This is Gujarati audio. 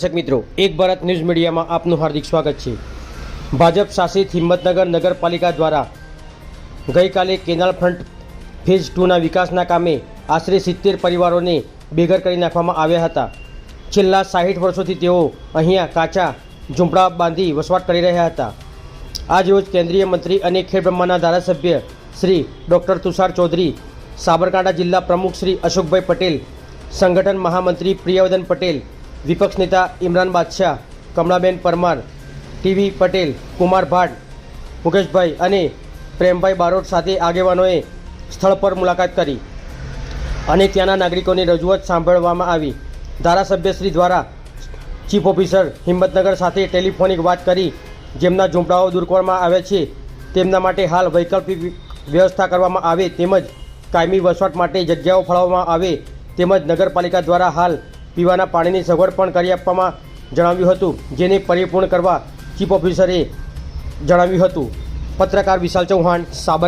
દર્શક મિત્રો, એક ભારત ન્યૂઝ મીડિયામાં આપનું હાર્દિક સ્વાગત છે. ભાજપ શાસિત હિંમતનગર નગરપાલિકા દ્વારા ગઈકાલે કેનાલ ફ્રન્ટ ફેઝ ટુના વિકાસના કામે આશરે સિત્તેર પરિવારોને બેઘર કરી નાખવામાં આવ્યા હતા. છેલ્લા સાહીઠ વર્ષોથી તેઓ અહીંયા કાચા ઝૂંપડા બાંધી વસવાટ કરી રહ્યા હતા. આજ રોજ કેન્દ્રીય મંત્રી અને ખેડબ્રહ્માના ધારાસભ્ય શ્રી ડૉક્ટર તુષાર ચૌધરી, સાબરકાંઠા જિલ્લા પ્રમુખ શ્રી અશોકભાઈ પટેલ, સંગઠન મહામંત્રી પ્રિયવદન પટેલ વિપક્ષ નેતા ઇમરાન બાદશાહ કમળાબેન પરમાર, ટીવી પટેલ, કુમાર ભાટ, મુકેશભાઈ અને પ્રેમભાઈ બારોટ સાથે આગેવાનોએ સ્થળ પર મુલાકાત કરી. અને ત્યાંના નાગરિકોની રજૂઆત સાંભળવામાં આવી. ધારાસભ્યશ્રી દ્વારા ચીફ ઓફિસર હિંમતનગર સાથે ટેલિફોનિક વાત કરી જેમના ઝૂંપડાઓ દૂર કરવામાં આવે છે, તેમના માટે હાલ વૈકલ્પિક વ્યવસ્થા કરવામાં આવે તેમજ કાયમી વસવાટ માટે જગ્યાઓ ફાળવવામાં આવે તેમજ નગરપાલિકા દ્વારા હાલ પીવાના પાણીની સગવડ પણ કરી આપવામાં જણાવ્યું હતું, જેને પરિપૂર્ણ કરવા ચીફ ઓફિસરે જણાવ્યું હતું. પત્રકાર વિશાલ ચૌહાણ, સાબરકાંઠા.